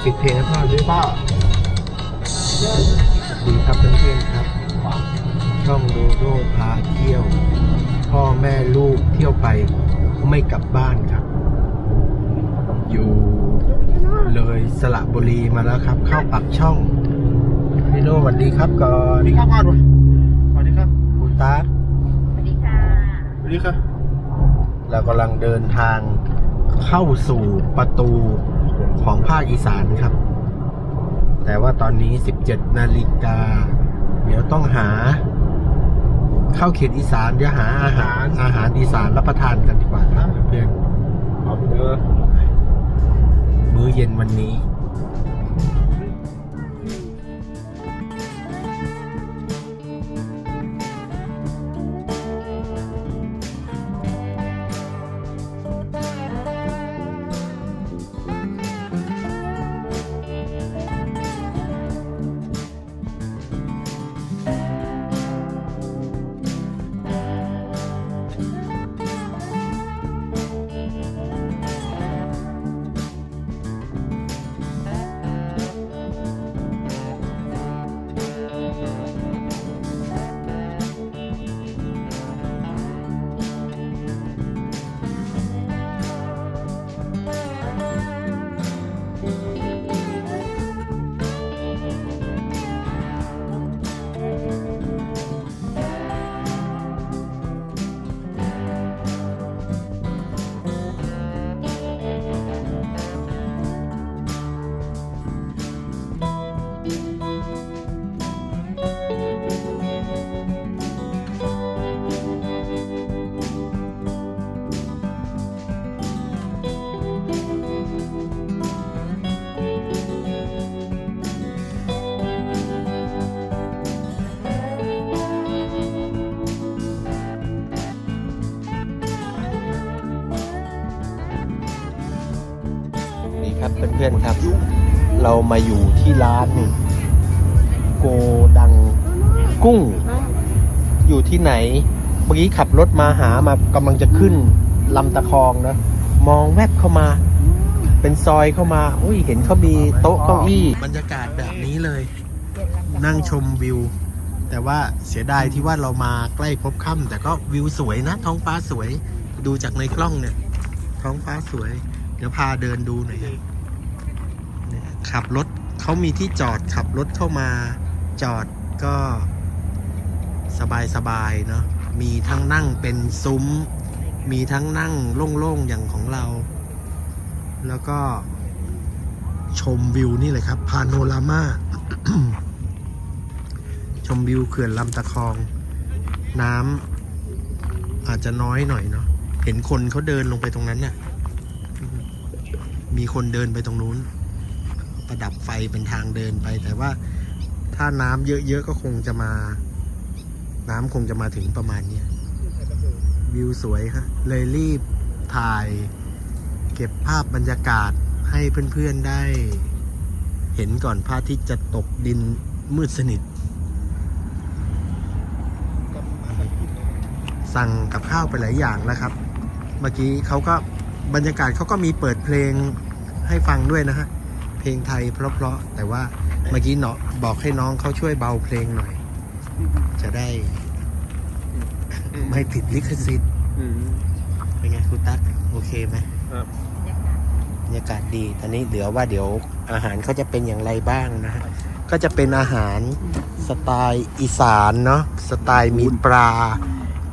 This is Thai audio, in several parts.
กปิดเพลงให้พ่อด้วยป้าดีครับเพื่อนๆครับ ช่องโดโดพาเที่ยว พ่อแม่ลูกเที่ยวไปไม่กลับบ้านครับ อยู่เลยสระบุรีมาแล้วครับ เข้าปักช่องพี่โน่สวัสดีครับก่อสวันสดีครับป้าด้วยสวัสดีครับคุณตาสวัสดีค่ะสวัสดีครับเรากำลังเดินทางเข้าสู่ประตู ของภาคอีสานครับ แต่ว่าตอนนี้ 17 นาฬิกา เดี๋ยวต้องหา เข้าเขตอีสานเดี๋ยวหาอาหารอาหารอีสานรับประทานกันดีกว่าครับเพื่อนเอาไปเด้อๆมื้อเย็นวันนี้นี่ อนๆครับ เรามาอยู่ที่ร้านนี่โกดังกุ้ง อยู่ที่ไหน เมื่อกี้ขับรถมาหามากำลังจะขึ้นลำตะคองนะ มองแวบเข้ามา เป็นซอยเข้ามาอุ้ยเห็นเขามีโต๊ะเก้าอี้บรรยากาศแบบนี้เลย นั่งชมวิว แต่ว่าเสียดายที่ว่าเรามาใกล้พบค่ำแต่ก็วิวสวยนะ ท้องฟ้าสวยดูจากในกล้องเนี่ย ท้องฟ้าสวย เดี๋ยวพาเดินดูหน่อยเนี่ย ขับรถเขามีที่จอดขับรถเข้ามาจอดก็สบายสบายๆเนาะมีทั้งนั่งเป็นซุ้ม มีทั้งนั่งโล่งๆอย่างของเรา แล้วก็ชมวิวนี่เลยครับ พาโนรามาชมวิวเขื่อนลำตะคอง น้ำอาจจะน้อยหน่อยเนาะเห็นคนเขาเดินลงไปตรงนั้นเนี่ยมีคนเดินไปตรงนู้น ประดับไฟเป็นทางเดินไป แต่ว่าถ้าน้ำเยอะๆก็คงจะมา น้ำคงจะมาถึงประมาณเนี้ยวิวสวยฮะเลยรีบถ่าย เก็บภาพบรรยากาศให้เพื่อนๆได้ เห็นก่อนพระอาทิตย์จะตกดินมืดสนิท สั่งกับข้าวไปหลายอย่างแล้วครับ เมื่อกี้เขาก็บรรยากาศเขาก็มีเปิดเพลงให้ฟังด้วยนะฮะ เพลงไทยเพราะๆแต่ว่าเมื่อกี้เนาะบอกให้น้องเขาช่วยเบาเพลงหน่อย จะได้ ไม่ติดลิขสิทธิ์อืมเป็นไงคุณตั๊กโอเคไหมครับบรรยากาศดี ตอนนี้เดี๋ยวว่าเดี๋ยวอาหารเขาจะเป็นอย่างไรบ้างนะฮะก็จะเป็นอาหารสไตล์อีสานเนาะสไตล์มีปลา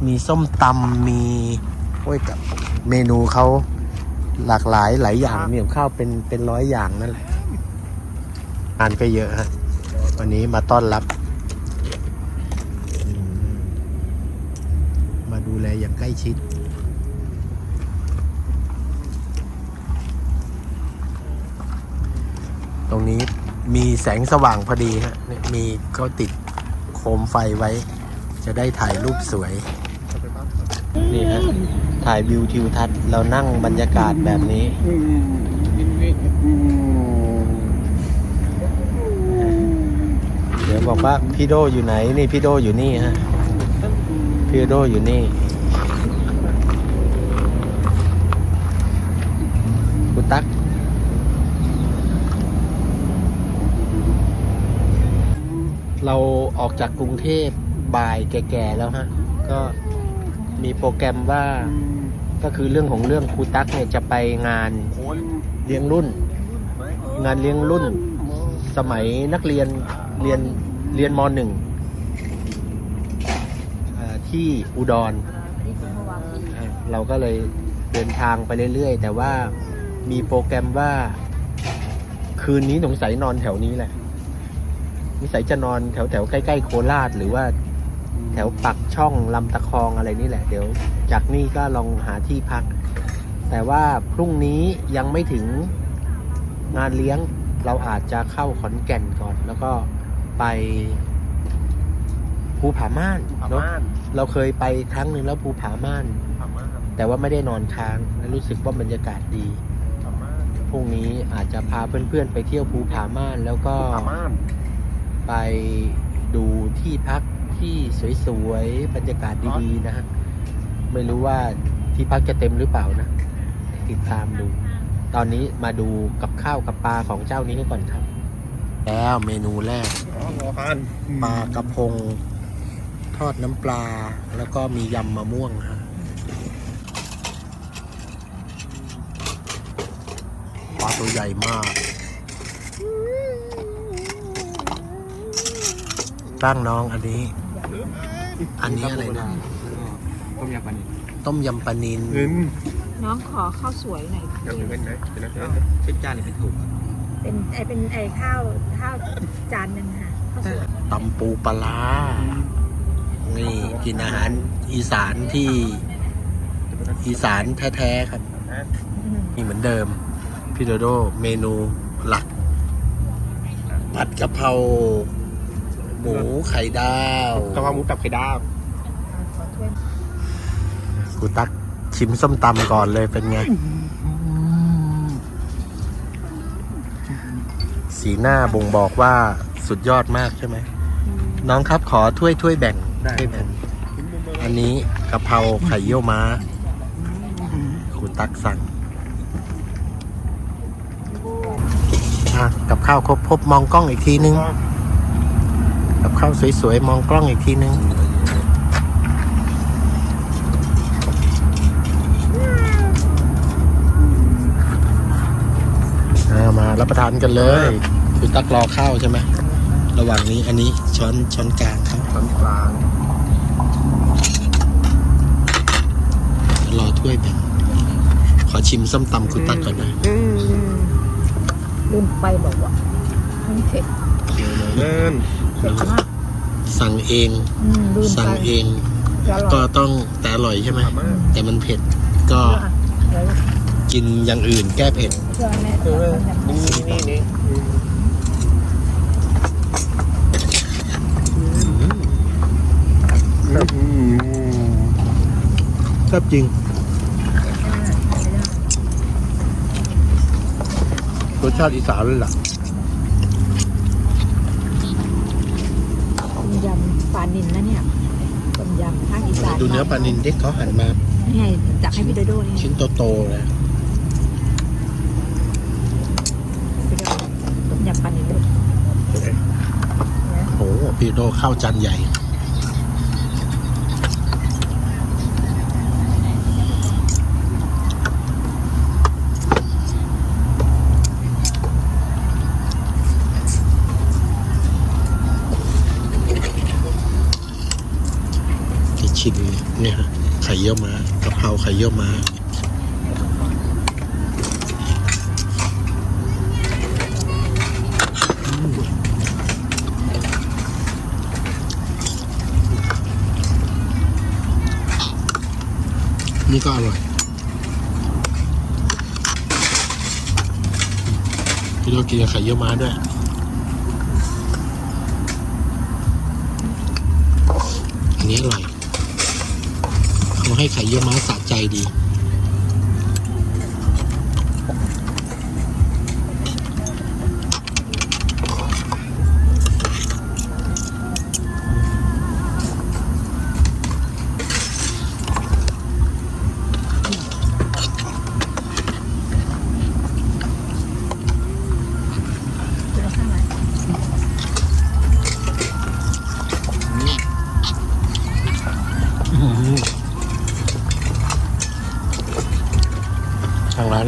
มีส้มตำมีโอ้ยกับเมนูเขาหลากหลายหลายอย่างมีกับข้าวเป็นเป็นร้อยอย่างนั่นแหละ อาหารก็เยอะฮะ วันนี้มาต้อนรับ มาดูแลอย่างใกล้ชิด ตรงนี้มีแสงสว่างพอดีฮะเนี่ยมีเขาติดโคมไฟไว้ จะได้ถ่ายรูปสวย นี่ฮะถ่ายวิวทิวทัศน์เรานั่งบรรยากาศแบบนี้ เดี๋ยวบอกว่าพี่โดอยู่ไหน นี่พี่โดอยู่นี่ฮะ พี่โดอยู่นี่ กูตักเราออกจากกรุงเทพบ่ายแก่ๆแล้วฮะ ก็มีโปรแกรมว่าก็คือเรื่องของเรื่องครูตั๊กเนี่ยจะไปงานเลี้ยงรุ่น งานเลี้ยงรุ่น สมัยนักเรียน เรียนเรียนมหนึ่งอ่าที่อุดรอะเราก็เลยเดินทางไปเรื่อยๆ แต่ว่ามีโปรแกรมว่า คืนนี้สงสัยนอนแถวนี้แหละนิสัยจะนอนแถวแถวๆใกล้ๆโคราชหรือว่า แถวปักช่องลำตะคองอะไรนี่แหละ เดี๋ยวจากนี่ก็ลองหาที่พัก แต่ว่าพรุ่งนี้ยังไม่ถึงงานเลี้ยงเราอาจจะเข้าขอนแก่นก่อนแล้วก็ ไปภูผาม่านพเนาะม่านเราเคยไปครั้งหนึ่งแล้วภูผาม่านพม่าน แต่ว่าไม่ได้นอนค้างและรู้สึกว่าบรรยากาศดีพม่านพรุ่งนี้อาจจะพาเพื่อนๆ ไปเที่ยวภูผาม่านแล้วก็พม่านไปดูที่พักที่สวยๆบรรยากาศดีๆนะฮะไม่รู้ว่าที่พักจะเต็มหรือเปล่านะ ติดตามดู ตอนนี้มาดูกับข้าวกับปลาของเจ้านี้ก่อนครับ แล้วเมนูแรกอ๋อหัวพัน ปลากระพง ทอดน้ำปลา แล้วก็มียำมะม่วงฮะปลาตัวใหญ่มากตั้งน้องอันนี้ อันนี้อะไรนะต้มยำปลานิลต้มยำปลานินเงินน้องขอข้าวสวยหน่อยเดี๋ยวเป็นไหนเป็นอะไรเป็นจานหรือเป็นถุงเป็นไอเป็นไอข้าวข้าวจานหนึ่งค่ะข้าวสวย ตำปูปลาร้านี่กินอาหารอีสานที่อีสานแท้ๆครับอืมนี่เหมือนเดิม พี่โดโดเมนูหลัก ผัดกะเพราหมูไข่ดาวกะเพราหมูตับไข่ดาวอ่าขอถ้วยกูตักชิมส้มตำก่อนเลยเป็นไง สีหน้าบ่งบอกว่า สุดยอดมากใช่ไหม น้องครับขอถ้วยถ้วยแบ่งถ้วยแบ่ง อันนี้กะเพราไข่เยี่ยวม้าครูตักสั่งอะกับข้าวครบพบมองกล้องอีกทีนึง กับข้าวสวยๆ มองกล้องอีกทีนึง อ่ามารับประทานกันเลย คุณตักรอข้าวใช่ไหม ระหว่างนี้อันนี้ช้อนช้อนกลางครับช้อนกลางรอถ้วยแบ่งขอชิมส้มตำคุณตักก่อนนะลืมไปบอกว่ามันเผ็ดเงินเผ็ดมากสั่งเองอืมลืมสั่งไปเองจะอร่ก็อยต้องแต่อร่อยใช่ไหมพม่านแต่มันเผ็ดก็เดี๋ยวกินอย่างอื่นแก้เผ็ดเชื่อแม่เออนี่นี่นี่ แซ่บจริงรสชาติอีสานเลยล่ะต้มยำปลานินนะเนี่ยต้มยำภาคอีสานดูเนื้อปลานินเด็กเขาหั่นมา นี่ไงจักให้พี่โดโดนี่ชิ้นโตๆเลย พี่โดโดต้มยำปลานินด้วย โอ้โหพี่โดข้าวจานใหญ่ ชิมเนี่ยฮะไข่เยี่ยวม้ากะเพราไข่เยี่ยวม้า นี้ก็อร่อยพี่เรากินกับไข่เยี่ยวม้าด้วยอันนี้อร่อยเขาให้ไข่เยี่ยวม้าสะใจดี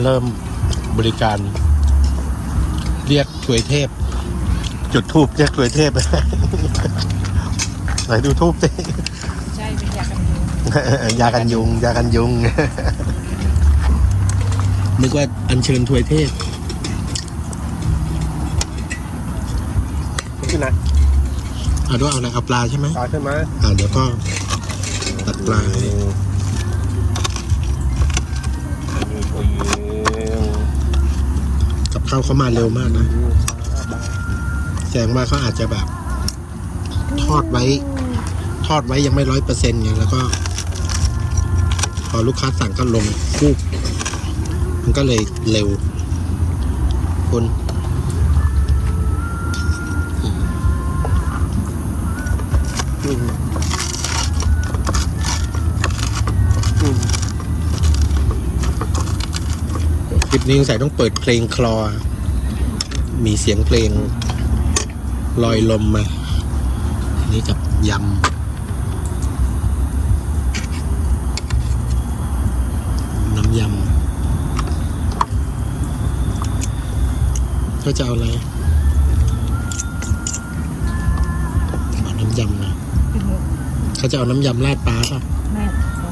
ริ่มบริการ เรียกถวยเทพ จุดทูบเรียกถวยเทพ ไหนดูทูบสิใช่เป็นยากันยุงยากันยุงยากันยุง นึกว่าอัญเชิญถวยเทพขึ้นนะเอาด้วยเอาอะไรเอาปลาใช่ไหมต่อใช่ไหมอ่าเดี๋ยวก็ตัดปลา เข้าเขามาเร็วมากนะ แสดงว่าเขาอาจจะแบบ ทอดไว้ ทอดไว้ยังไม่ร้อยเปอร์เซ็นต์ไงแล้วก็ พอลูกค้าสั่งก็ลงคูบมันก็เลยเร็วคุณ อืมอืม คลิปนี้สงสัยต้องเปิดเพลงคลอ มีเสียงเพลงลอยลมมาอันนี้กับยำ น้ำยำเขาจะเอาอะไรเอาน้ำยำนะเขาจะเอาน้ำยำราดปลาป่ะแม่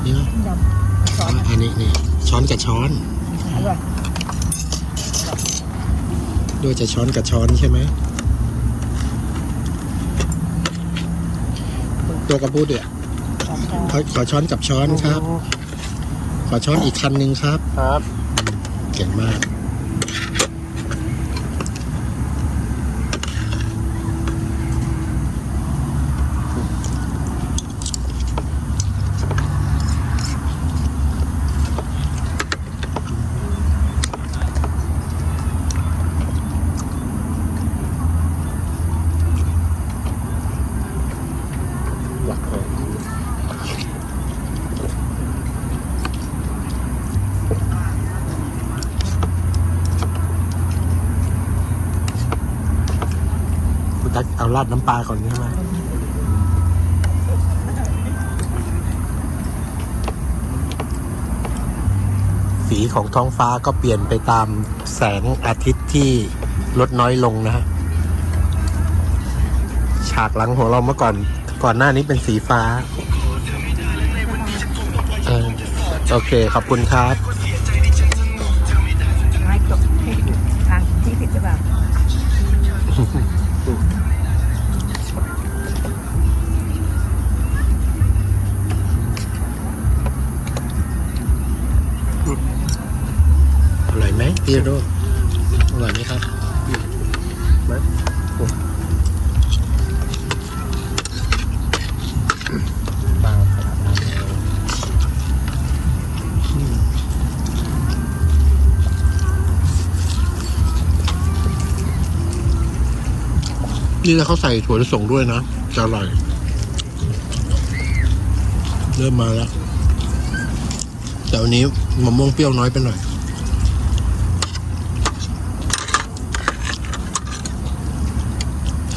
นี่นะยำซอสอันนี้นี่ช้อนกับช้อน อร่อย ด้วยจะช้อนกับช้อนใช่ไหมตัวกระพูดเดี๋ยสองจานขอขอช้อนกับช้อนครับ ขอช้อนอีกคันหนึ่งครับ ครับ เก่งมาก หลักเลย คุณตักเอา ราดน้ำปลาก่อนใช่ไหมสีของท้องฟ้าก็เปลี่ยนไปตามแสงอาทิตย์ที่ลดน้อยลงนะฮะ ฉากหลังของเราเมื่อก่อน ก่อนหน้านี้เป็นสีฟ้า โอเค ขอบคุณครับ ปีโรดอร่อยไหมครับไหมปลาขนาดนั้นนี่ถ้าเขาใส่ถั่วลิสงด้วยนะจะอร่อย เริ่มมาแล้ว แต่วันนี้มะม่วงเปรี้ยวน้อยไปหน่อย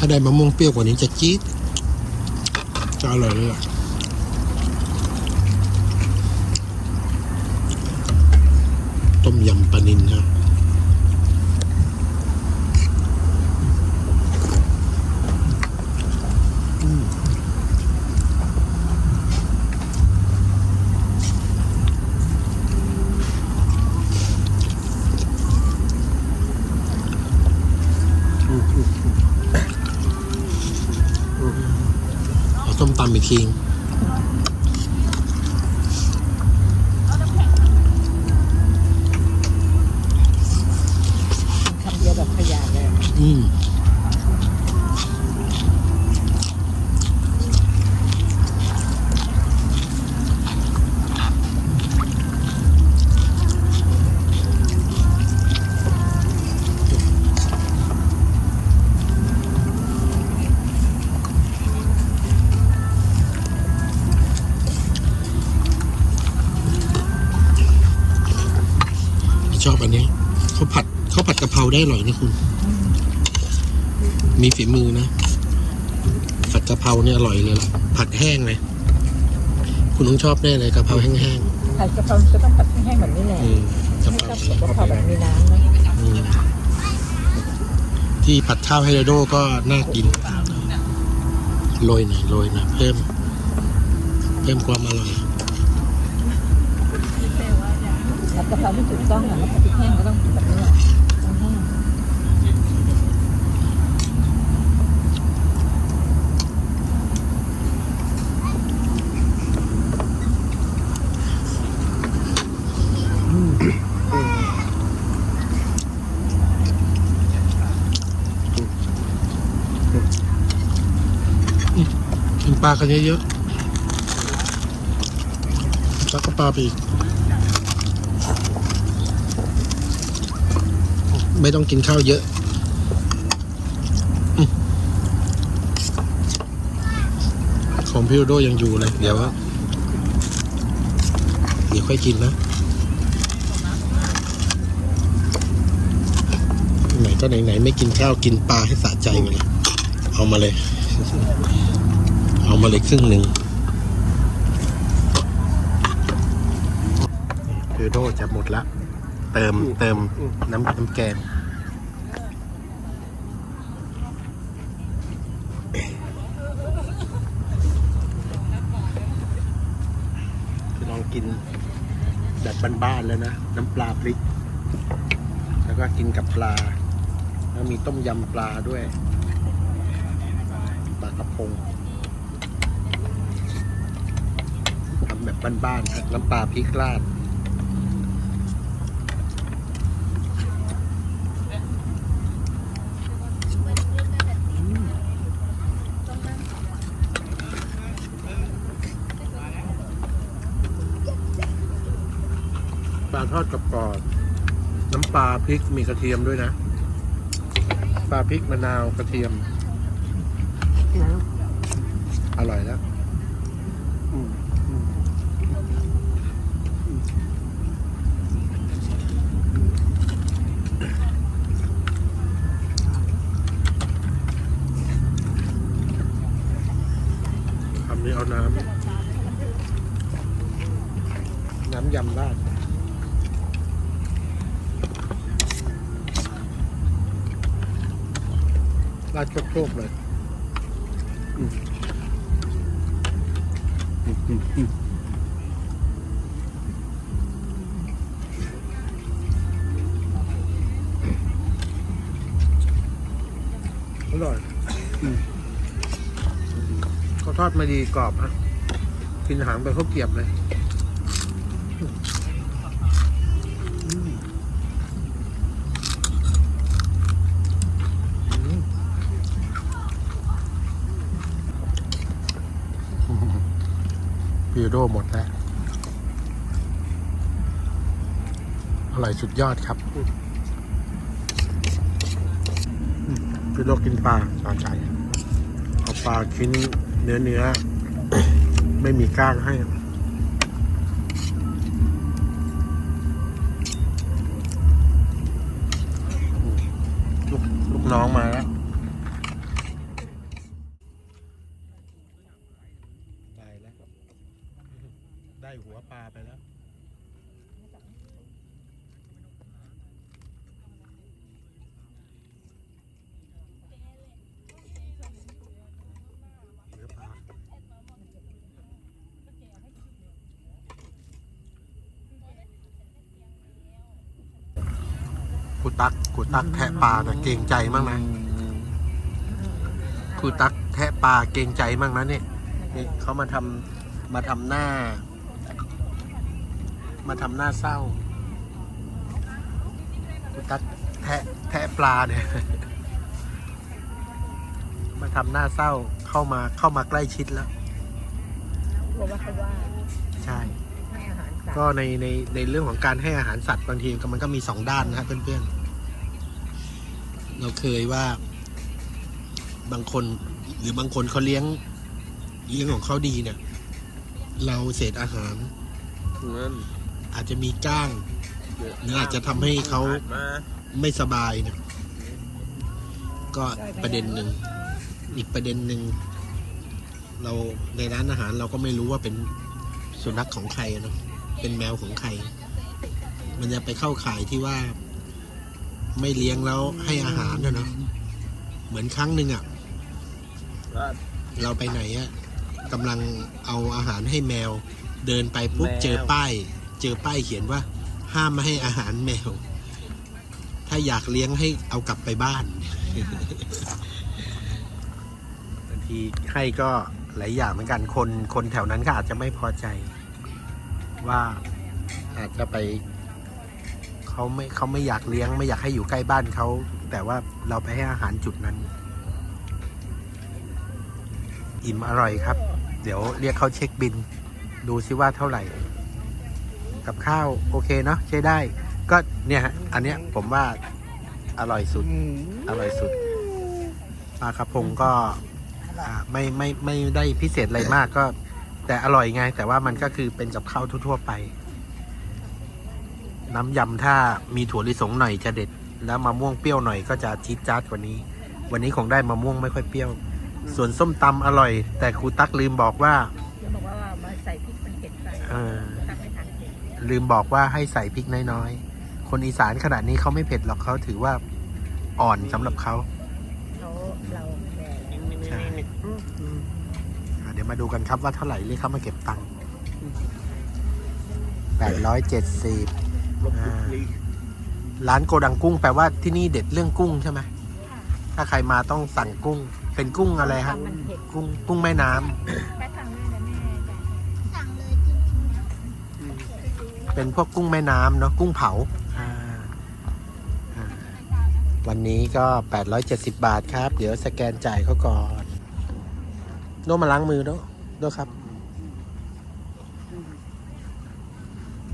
ถ้า ได้มะม่วงเปรี้ยวกว่านี้จะจี๊ดจะอร่อยเลยล่ะ ราได้อร่อยนะคุณ มีฝีมือนะ ผัดกะเพราเนี่ยอร่อยเลยล่ะ ผัดแห้งเลย คุณต้องชอบแน่เลยกะเพราแห้งผัดกะเพราก็ต้องผัดให้แห้งแบบนี้แหละๆอืมกะไม่เพชราอบกับกะเพราแบบมีน้ำนะอืมที่ผัดข้าวไฮโดโดก็น่ากิน โรยหน่อยโรยหน่อยเพิ่ม เพิ่มความอร่อย ผัดกะเพราไม่ถูกต้องอะแล้วผัดพริกแห้งก็ต้องกินแบบนี้อะต้องแห้ง กิน ปลากันเยอะๆแล้วก็ปลาไปอีก ไม่ต้องกินข้าวเยอะอืมของพี่โดโดยังอยู่เลย เดี๋ยวเดี๋ยวค่อยกินนะ ไหนก็ไหนๆไม่กินข้าวกินปลาให้สะใจไปเลย เอามาเลย มาเลยครึ่งหนึ่งคือโดจะหมดละ เติมเติมน้ำน้ำแกงคือลองกินแบบบ้านๆแล้วนะ น้ำปลาพริก แล้วก็กินกับปลา แล้วมีต้มยำปลาด้วย ปลากระพงทำ แบบบ้านๆครับน้ำปลาพริกราดปลาทอดกรอบๆน้ำปลาพริกมีกระเทียมด้วยนะ ปลาพริกมะนาวกระเทียม อร่อยแล้ว อืมอืม คำนี้เอาน้ำ น้ำยำราดราดโชคๆเลย ดมาดีกรอบฮะกินหางไปเขาเกียบเลยพิวโดหมดแล้ว อร่อยสุดยอดครับพิวโดกินปลาสาใจเอาปลาชิ้น เนื้อเนื้อ ไม่มีก้างให้ ลูกลูกน้องมาแล้ว ได้แล้ว ได้หัวปลาไปแล้ว เนื้อปลา กูตักกูตักแทะปลาน่ะเกรงใจมากนะกูตักแทะปลาเกรงใจมากนะเนี่ยนี่เขามาทำมาทำหน้า มาทำหน้าเศร้าคุณตัดแทะแทะปลาเนี่ยมาทำหน้าเศร้าเข้ามาเข้ามาใกล้ชิดแล้วเพราะว่าเขาว่าใช่ ก็ในในในเรื่องของการให้อาหารสัตว์บางทีมันก็มีสองด้านนะครับเพื่อนๆ เราเคยว่าบางคนหรือบางคนเขาเลี้ยงเลี้ยงของเขาดีเนี่ย เราเศษอาหารนั่นอาจจะมีก้างหรืออาจจะทำให้เขามาไม่สบายเนี่ยก็ประเด็นหนึ่งอีกประเด็นหนึ่งเราในร้านอาหารเราก็ไม่รู้ว่าเป็นสุนัขของใครเนาะ เป็นแมวของใคร มันจะไปเข้าข่ายที่ว่า ไม่เลี้ยงแล้วให้อาหารนะเนาะเหมือนครั้งหนึ่งอะ่ะ เราไปไหนอะ่ะกำลังเอาอาหารให้แมว เดินไปปุ๊บแมวเจอป้าย เจอป้ายเขียนว่า ห้ามไม่ให้อาหารแมว ถ้าอยากเลี้ยงให้เอากลับไปบ้านบางทีให้ก็หลายอย่างเหมือนกันคนคนแถวนั้นก็อาจจะไม่พอใจ ว่าอาจจะไปเขาไม่เขาไม่อยากเลี้ยง ไม่อยากให้อยู่ใกล้บ้านเขา แต่ว่าเราไปให้อาหารจุดนั้น อิ่มอร่อยครับ เดี๋ยวเรียกเขาเช็คบิน ดูซิว่าเท่าไหร่ กับข้าวโอเคเนาะใช้ได้ ก็เนี่ยฮะอันเนี้ยผมว่าอร่อยสุด อร่อยสุดปลากระพงก็ไม่ไม่ไม่ได้พิเศษอะไรมากก็ แต่อร่อยไง แต่ว่ามันก็คือเป็นกับข้าวทั่ว ๆ ไป น้ำยำถ้ามีถั่วลิสงหน่อยจะเด็ด แล้วมะม่วงเปรี้ยวหน่อยก็จะจี๊ดจ๊าดกว่านี้ วันนี้คงได้มะม่วงไม่ค่อยเปรี้ยว ส่วนส้มตำอร่อย แต่ครูตักลืมบอกว่าแล้วบอกว่ามาใส่พริกมันเผ็ดไปเออตักไม่ทันเผ็ดลืมบอกว่าให้ใส่พริกน้อยๆ คนอีสานขนาดนี้เขาไม่เผ็ดหรอกเขาถือว่าอ่อนสำหรับเขาเขาเราแก่แล้วใช่อะ เดี๋ยวมาดูกันครับว่าเท่าไหร่เรียกเขามาเก็บตังค์แปดร้อยเจ็ดสิบร้านโกดังกุ้งแปลว่าที่นี่เด็ดเรื่องกุ้งใช่ไหมถ้าใครมาต้องสั่งกุ้ง เป็นกุ้งอะไรฮะมันเผ็ดกุ้งกุ้งแม่น้ำแค่ทางนี้นะแม่จ้ะสั่งเลยจริงเป็นพวกกุ้งแม่น้ำเนาะกุ้งเผาอ่าอ่าวันนี้ก็ 870 บาทครับ เดี๋ยวสแกนจ่ายเขาก่อน โน้มมาล้างมือโน้โน้ครับ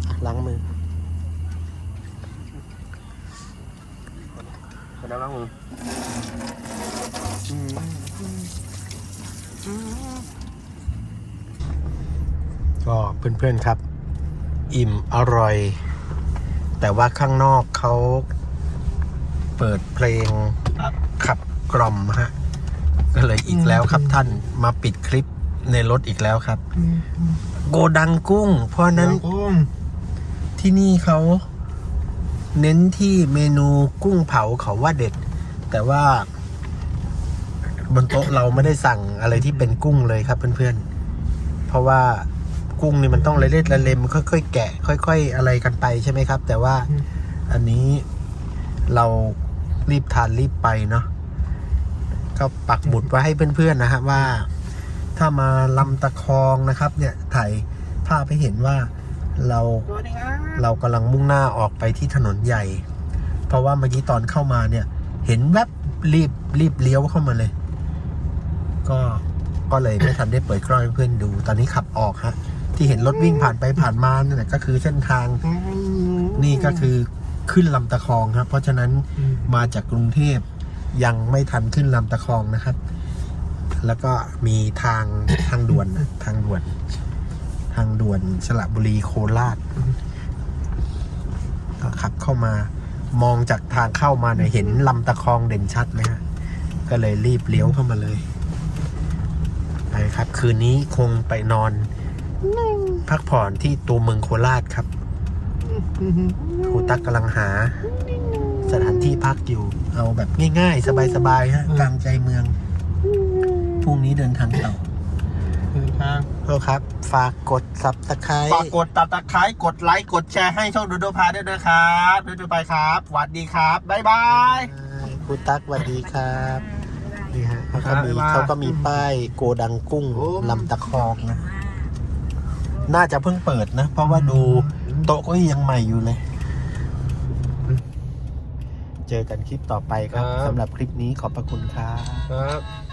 อะล้างมือคนล้างมือก็เพื่อนๆครับ อิ่มอร่อย แต่ว่าข้างนอกเขาเปิดเพลงขับกล่อมฮะ ก็เลยอีกแล้วครับท่านมาปิดคลิปในรถอีกแล้วครับ โกดังกุ้ง เพราะฉะนั้นที่นี่เขาเน้นที่เมนูกุ้งเผาเขาว่าเด็ด แต่ว่า บนโต๊ะเราไม่ได้สั่งอะไรที่เป็นกุ้งเลยครับเพื่อนๆ เพราะว่ากุ้งนี่มันต้องเล็ดๆละเลมค่อยๆ แกะ ค่อย ๆ อะไรกันไปใช่ไหมครับ แต่ว่าอันนี้เรารีบทานรีบไปเนาะ ก็ปักหมุดไว้ให้เพื่อนๆนะฮะว่า ถ้ามาลำตะคองนะครับ เนี่ยถ่ายภาพให้เห็นว่าเราเรากำลังมุ่งหน้าออกไปที่ถนนใหญ่ เพราะว่าเมื่อกี้ตอนเข้ามาเนี่ย เห็นแวบรีบรีบเลี้ยวเข้ามาเลย ก็ก็เลยไม่ทันได้เปิดกล้องให้เพื่อนดู ตอนนี้ขับออกฮะ ที่เห็นรถวิ่งผ่านไปผ่านมานั่นแหละก็คือเส้นทาง นี่ก็คือขึ้นลำตะคองครับ เพราะฉะนั้นมาจากกรุงเทพ ยังไม่ทันขึ้นลำตะคองนะครับ แล้วก็มีทางทางด่วนทางด่วน ทางด่วนสระบุรีโคราชก็ขับเข้ามามองจากทางเข้ามาเนี่ยเห็นลำตะคองเด่นชัดไหมฮะก็เลยรีบเลี้ยวเข้ามาเลยไปครับ คืนนี้คงไปนอน พักผ่อนที่ตัวเมืองโคราชครับครูตักกำลังหา สถานที่พักอยู่ เอาแบบง่าย ๆ สบายๆฮะกลางใจเมืองพรุ่งนี้เดินทางต่อคือทางโทษครับ ฝากกดซับสไครฝากกดตัดตะไคร้กดไลค์กดแชร์ให้ช่องดูดูพาด้วยนะครับดูดูไปครับสวัสดีครับบ๊ายบายครูตักสวัสดีครับนี่ฮะเขาก็มีบ๊ายบายเขาก็มีป้ายโกดังกุ้งโอ้ลำตะคองนะ น่าจะเพิ่งเปิดนะ เพราะว่าดูโต๊ะก็ยังใหม่อยู่เลย เจอกันคลิปต่อไปครับครับ สำหรับคลิปนี้ขอบพระคุณครับ ครับ